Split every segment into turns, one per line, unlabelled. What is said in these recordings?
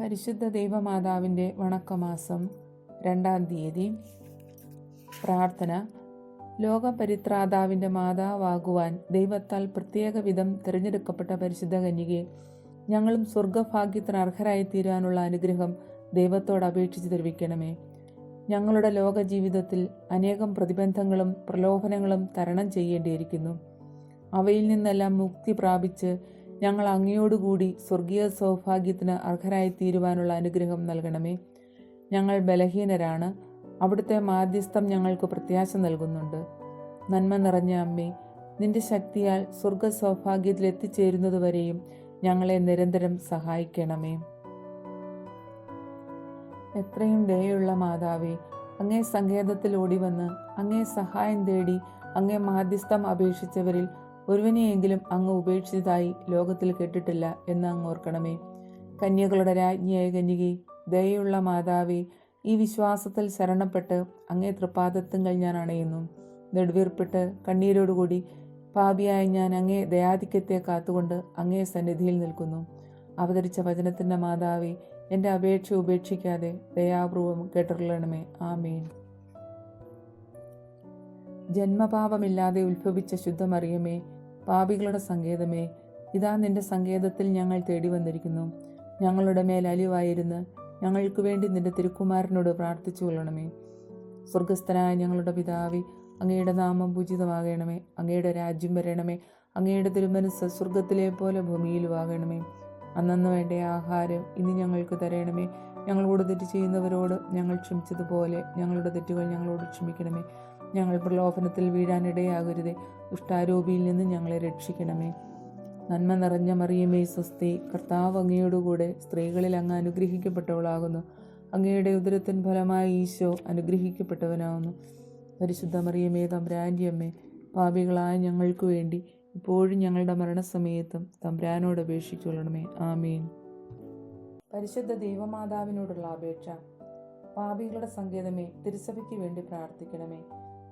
പരിശുദ്ധ ദൈവമാതാവിന്റെ വണക്കമാസം രണ്ടാം തീയതി. പ്രാർത്ഥന. ലോകപരിത്രാതാവിന്റെ മാതാവാകുവാൻ ദൈവത്താൽ പ്രത്യേക വിധം തിരഞ്ഞെടുക്കപ്പെട്ട പരിശുദ്ധ കന്യകയെ ഞങ്ങളും സ്വർഗഭാഗ്യത്തിന് അർഹരായി തീരാനുള്ള അനുഗ്രഹം ദൈവത്തോട് അപേക്ഷിച്ച് തെരുവിക്കണമേ. ഞങ്ങളുടെ ലോക ജീവിതത്തിൽ അനേകം പ്രതിബന്ധങ്ങളും പ്രലോഭനങ്ങളും തരണം ചെയ്യേണ്ടിയിരിക്കുന്നു. അവയിൽ നിന്നെല്ലാം മുക്തി പ്രാപിച്ച് ഞങ്ങൾ അങ്ങയോടുകൂടി സ്വർഗീയ സൗഭാഗ്യത്തിന് അർഹരായി തീരുവാനുള്ള അനുഗ്രഹം നൽകണമേ. ഞങ്ങൾ ബലഹീനരാണ്. അവിടുത്തെ മാധ്യസ്ഥം ഞങ്ങൾക്ക് പ്രത്യാശ നൽകുന്നുണ്ട്. നന്മ നിറഞ്ഞ അമ്മേ നിന്റെ ശക്തിയാൽ സ്വർഗ സൗഭാഗ്യത്തിൽ എത്തിച്ചേരുന്നതുവരെയും ഞങ്ങളെ നിരന്തരം സഹായിക്കണമേ. എത്രയും ദയുള്ള മാതാവേ അങ്ങേ സങ്കേതത്തിൽ ഓടിവന്ന് അങ്ങേ സഹായം തേടി അങ്ങേ മാധ്യസ്ഥം അപേക്ഷിച്ചവരിൽ ഒരുവനെയെങ്കിലും അങ്ങ് ഉപേക്ഷിച്ചതായി ലോകത്തിൽ കേട്ടിട്ടില്ല എന്ന് അങ്ങ് ഓർക്കണമേ. കന്യകളുടെ രാജ്ഞിയായ കന്യകി ദയുള്ള മാതാവേ ഈ വിശ്വാസത്തിൽ ശരണപ്പെട്ട് അങ്ങേ തൃപ്പാദത്വങ്ങൾ ഞാൻ അണയുന്നു. നെടുവീർപ്പിട്ട് കണ്ണീരോടുകൂടി പാപിയായ ഞാൻ അങ്ങേ ദയാധിക്യത്തെ കാത്തുകൊണ്ട് അങ്ങേ സന്നിധിയിൽ നിൽക്കുന്നു. അവതരിച്ച വചനത്തിന്റെ മാതാവി എന്റെ അപേക്ഷ ഉപേക്ഷിക്കാതെ ദയാപൂർവം കേട്ടിരിക്കണമേ ആ മീൻ ജന്മപാപമില്ലാതെ ഉത്ഭവിച്ച ശുദ്ധമറിയമേ പാപികളുടെ സങ്കേതമേ ഇതാ നിന്റെ സങ്കേതത്തിൽ ഞങ്ങൾ തേടി വന്നിരിക്കുന്നു. ഞങ്ങളുടെ മേൽ അലിവായിരുന്ന് ഞങ്ങൾക്ക് വേണ്ടി നിന്റെ തിരുക്കുമാരനോട് പ്രാർത്ഥിച്ചു കൊള്ളണമേ. സ്വർഗസ്ഥനായ ഞങ്ങളുടെ പിതാവി അങ്ങയുടെ നാമം പൂജിതമാകണമേ. അങ്ങയുടെ രാജ്യം വരണമേ. അങ്ങയുടെ തിരുമനസ് സ്വർഗത്തിലെ പോലെ ഭൂമിയിലുമാകണമേ അന്നു വേണ്ട ആഹാരം ഇനി ഞങ്ങൾക്ക് തരണമേ. ഞങ്ങളോട് തെറ്റ് ചെയ്യുന്നവരോട് ഞങ്ങൾ ക്ഷമിച്ചതുപോലെ ഞങ്ങളുടെ തെറ്റുകൾ ഞങ്ങളോട് ക്ഷമിക്കണമേ. ഞങ്ങൾ പ്രലോഭനത്തിൽ വീഴാനിടയാകരുതേ. ദുഷ്ടാരോപിയിൽ നിന്ന് ഞങ്ങളെ രക്ഷിക്കണമേ. നന്മ നിറഞ്ഞ മറിയമേ സ്വസ്തി കർത്താവ് അങ്ങയോടുകൂടെ സ്ത്രീകളിൽ അങ്ങ് അനുഗ്രഹിക്കപ്പെട്ടവളാകുന്നു. അങ്ങയുടെ ഉദരത്തിൻ ഫലമായ ഈശോ അനുഗ്രഹിക്കപ്പെട്ടവനാകുന്നു പരിശുദ്ധ മറിയമേ തമ്പ്രാന്റെ അമ്മേ പാപികളായ ഞങ്ങൾക്ക് വേണ്ടി ഇപ്പോഴും ഞങ്ങളുടെ മരണസമയത്തും തമ്പ്രാനോട് അപേക്ഷിച്ചുകൊള്ളണമേ. ആമീൻ. പരിശുദ്ധ ദൈവമാതാവിനോടുള്ള അപേക്ഷ. പാപികളുടെ സങ്കേതമേ തിരുസഭയ്ക്ക് വേണ്ടി പ്രാർത്ഥിക്കണമേ.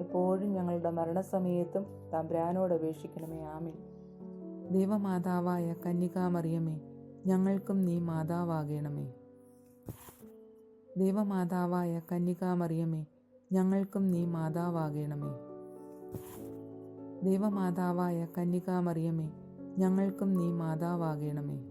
എപ്പോഴും ഞങ്ങളുടെ മരണസമയത്തും തമ്പ്രാനോട് അപേക്ഷിക്കണമേ. ആമേ ദൈവമാതാവായ കന്യകാമറിയമേ ഞങ്ങൾക്കും നീ മാതാവാകണമേ. ദൈവമാതാവായ കന്യകാമറിയമേ ഞങ്ങൾക്കും നീ മാതാവാകണമേ. ദൈവമാതാവായ കന്യകാമറിയമേ ഞങ്ങൾക്കും നീ മാതാവാകണമേ.